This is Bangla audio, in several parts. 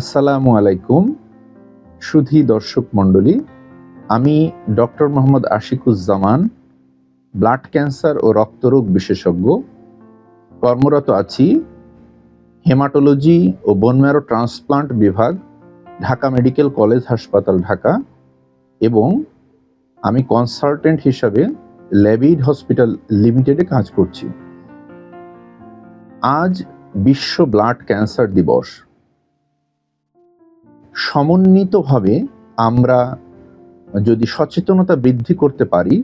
আসসালামু আলাইকুম, সুধী দর্শক মণ্ডলী। আমি doctor Mohammad Ashikuzzaman, blood cancer ও রক্তরোগ বিশেষজ্ঞ। কর্মরত আছি হেমাটোলজি ও বোনম্যারো ট্রান্সপ্লান্ট বিভাগ, ঢাকা মেডিকেল কলেজ হাসপাতাল ঢাকা এবং আমি কনসালটেন্ট হিসাবে ল্যাবিড হসপিটাল লিমিটেডে কাজ করছি। আজ বিশ্ব ব্লাড ক্যান্সার দিবস। সমন্বিতভাবে আমরা যদি সচেতনতা বৃদ্ধি করতে পারি,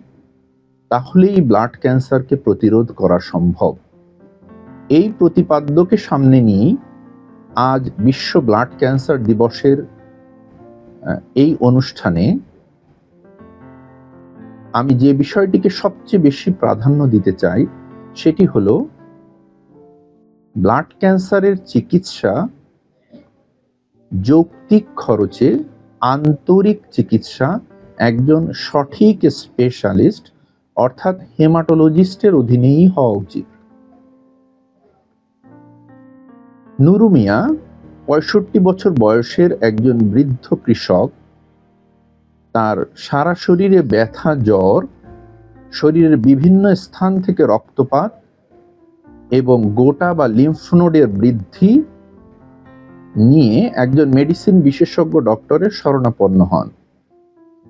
তাহলেই ব্লাড ক্যান্সারকে প্রতিরোধ করা সম্ভব। এই প্রতিপাদ্যকে সামনে নিয়ে আজ বিশ্ব ব্লাড ক্যান্সার দিবসের এই অনুষ্ঠানে আমি যে বিষয়টিকে সবচেয়ে বেশি প্রাধান্য দিতে চাই, সেটি হলো ব্লাড ক্যান্সারের চিকিৎসা যৌক্তিক খরচে আন্তরিক চিকিৎসা, একজন সঠিক স্পেশালিস্ট অর্থাৎ হেমাটোলজিস্টের অধীনেই হওয়া উচিত। নুরু মিয়া, পঁয়ষট্টি বছর বয়সের একজন বৃদ্ধ কৃষক। তার সারা শরীরে ব্যথা, জ্বর, শরীরের বিভিন্ন স্থান থেকে রক্তপাত এবং গোটা বা লিম্ফ নোডের বৃদ্ধি নিয়ে একজন মেডিসিন বিশেষজ্ঞ ডক্টরের শরণাপন্ন হন।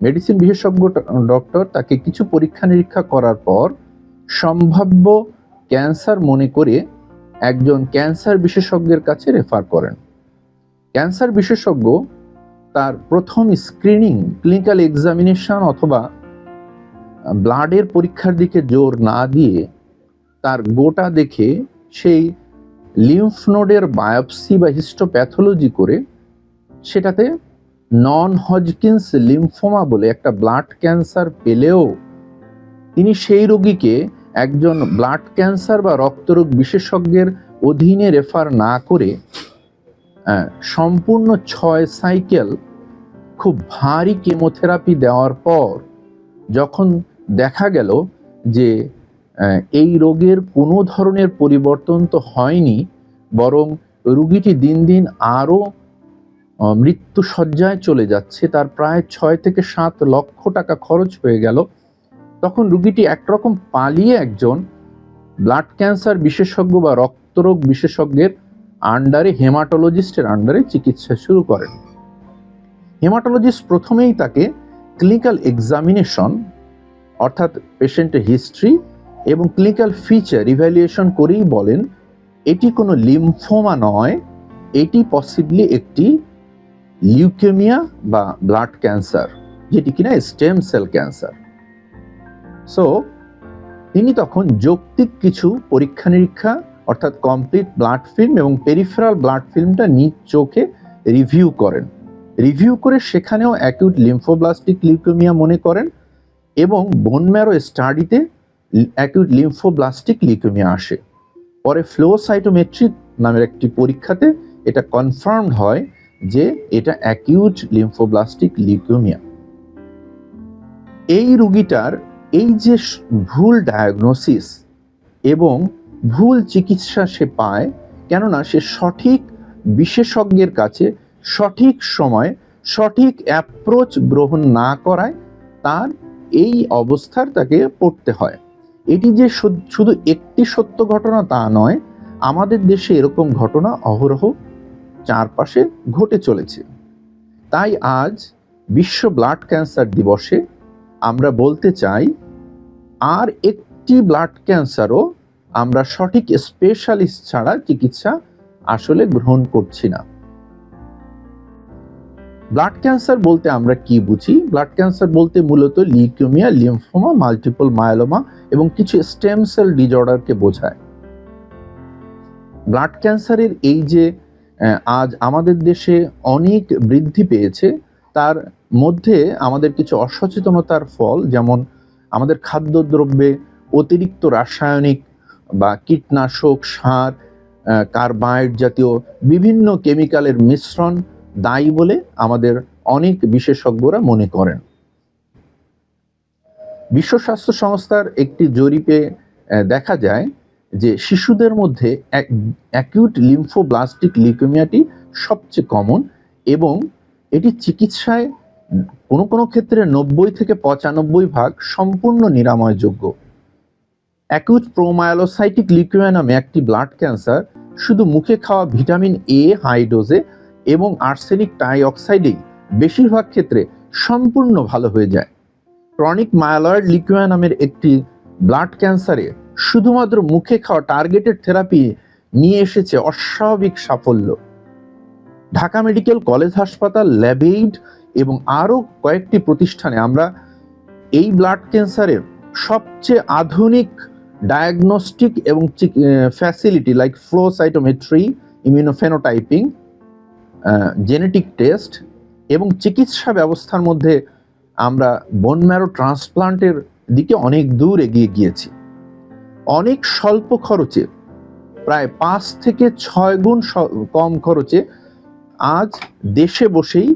মেডিসিন বিশেষজ্ঞ ডক্টর তাকে কিছু পরীক্ষা নিরীক্ষা করার পর সম্ভাব্য ক্যান্সার মনে করে একজন ক্যান্সার বিশেষজ্ঞের কাছে রেফার করেন। ক্যান্সার বিশেষজ্ঞ তার প্রথম স্ক্রিনিং ক্লিনিক্যাল এক্সামিনেশন অথবা ব্লাডের পরীক্ষার দিকে জোর না দিয়ে তার গোটা দেখে সেই লিম্ফ নোডের বায়োপসি বা হিস্টোপ্যাথোলজি করে সেটাতে নন হজকিন্স লিম্ফোমা বলে একটা ব্লাড ক্যান্সার পেলেও তিনি সেই রোগীকে একজন ব্লাড ক্যান্সার বা রক্তরোগ বিশেষজ্ঞের অধীনে রেফার না করে সম্পূর্ণ ছয় সাইকেল খুব ভারী কেমোথেরাপি দেওয়ার পর যখন দেখা গেল যে এই রোগের কোনো ধরনের পরিবর্তন তো হয়নি, বরং রুগীটি দিন দিন আরও মৃত্যু সজ্জায় চলে যাচ্ছে। তার প্রায় ছয় থেকে সাত লক্ষ টাকা খরচ হয়ে গেল। তখন রুগীটি একরকম পালিয়ে একজন ব্লাড ক্যান্সার বিশেষজ্ঞ বা রক্তরোগ বিশেষজ্ঞের আন্ডারে, হেমাটোলজিস্টের আন্ডারে চিকিৎসা শুরু করেন। হেমাটোলজিস্ট প্রথমেই তাকে ক্লিনিক্যাল এক্সামিনেশন, অর্থাৎ পেশেন্টের হিস্ট্রি এবং ক্লিনিক্যাল ফিচার ইভ্যালুয়েশন করেই বলেন, এটি কোনো লিম্ফোমা নয়, এটি পসিবলি একটি লিউকেমিয়া বা ব্লাড ক্যান্সার যেটি কিনা স্টেম সেল ক্যান্সার সো তিনি তখন যৌক্তিক কিছু পরীক্ষা নিরীক্ষা, অর্থাৎ কমপ্লিট ব্লাড ফিল্ম এবং পেরিফেরাল ব্লাড ফিল্মটা নিজ চোখে রিভিউ করেন। রিভিউ করে সেখানেও অ্যাকিউট লিম্ফোব্লাস্টিক লিউকেমিয়া মনে করেন এবং বোন ম্যারো স্টাডিতে অ্যাকিউট লিম্ফোব্লাস্টিক লিউকেমিয়া আসে। পরে ফ্লোসাইটোমেট্রি নামের একটি পরীক্ষাতে এটা কনফার্মড হয় যে এটা অ্যাকিউট লিম্ফোব্লাস্টিক লিউকেমিয়া এই রুগীটার এই যে ভুল ডায়াগনোসিস এবং ভুল চিকিৎসা সে পায়, কেননা সে সঠিক বিশেষজ্ঞের কাছে সঠিক সময়, সঠিক অ্যাপ্রোচ গ্রহণ না করায় তার এই অবস্থার তাকে পড়তে হয়। এটি যে শুধু একটি সত্য ঘটনা তা নয়, আমাদের দেশে এরকম ঘটনা অহরহ চারপাশে ঘটে চলেছে। তাই আজ বিশ্ব ব্লাড ক্যান্সার দিবসে আমরা বলতে চাই, আর একটি ব্লাড ক্যান্সারও আমরা সঠিক স্পেশালিস্ট ছাড়া চিকিৎসা আসলে গ্রহণ করছি না। ব্লাড ক্যান্সার বলতে আমরা কি বুঝি? ব্লাড ক্যান্সার বলতে মূলত লিউকেমিয়া লিম্ফোমা মাল্টিপল মায়োলোমা এবং কিছু স্টেম সেল ডিজঅর্ডারকে বোঝায়। ব্লাড ক্যান্সারের এই যে আজ আমাদের দেশে অনেক বৃদ্ধি পেয়েছে, তার মধ্যে আমাদের কিছু অসচেতনতার ফল যেমন আমাদের খাদ্যদ্রব্যে অতিরিক্ত রাসায়নিক বা কীটনাশক, সার কার্বাইড জাতীয় বিভিন্ন কেমিক্যালের মিশ্রণ দায়ী বলে আমাদের অনেক বিশেষজ্ঞরা মনে করেন। বিশ্ব স্বাস্থ্য সংস্থার একটি জরিপে দেখা যায় যে শিশুদের মধ্যে অ্যাকিউট লিম্ফোব্লাস্টিক লিউকেমিয়াটি সবচেয়ে কমন এবং এটি চিকিৎসায় কোনো কোনো ক্ষেত্রে নব্বই থেকে পঁচানব্বই ভাগ সম্পূর্ণ নিরাময়যোগ্য। অ্যাকিউট প্রোমায়োলোসাইটিক লিউকেমিয়া নামে একটি ব্লাড ক্যান্সার শুধু মুখে খাওয়া ভিটামিন এ হাই ডোজে এবং আর্সেনিক টাইঅক্সাইডেই বেশিরভাগ ক্ষেত্রে সম্পূর্ণ ভালো হয়ে যায়। ক্রনিক মায়ালয়েড লিকুয়া নামের একটি ব্লাড ক্যান্সারে শুধুমাত্র মুখে খাওয়া টার্গেটেড থেরাপি নিয়ে এসেছে অস্বাভাবিক সাফল্য। ঢাকা মেডিকেল কলেজ হাসপাতাল ল্যাবেইড এবং আরও কয়েকটি প্রতিষ্ঠানে আমরা এই ব্লাড ক্যান্সারের সবচেয়ে আধুনিক ডায়াগনস্টিক এবং facility like flow cytometry immunophenotyping genetic test এবং চিকিৎসা ব্যবস্থার মধ্যে আমরা বোন ম্যারো ট্রান্সপ্লান্টের দিকে অনেক দূর এগিয়ে গিয়েছি। অনেক স্বল্প খরচে, প্রায় পাঁচ থেকে ছয় গুণ কম খরচে আজ দেশে বসেই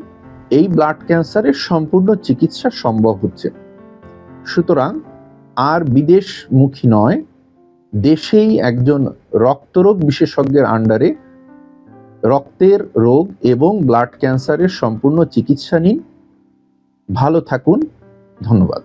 এই ব্লাড ক্যান্সারের সম্পূর্ণ চিকিৎসা সম্ভব হচ্ছে। সুতরাং আর বিদেশমুখী নয়, দেশেই একজন রক্তরোগ বিশেষজ্ঞের আন্ডারে রক্তের রোগ এবং ব্লাড ক্যান্সারের সম্পূর্ণ চিকিৎসা নিন। ভালো থাকুন। ধন্যবাদ।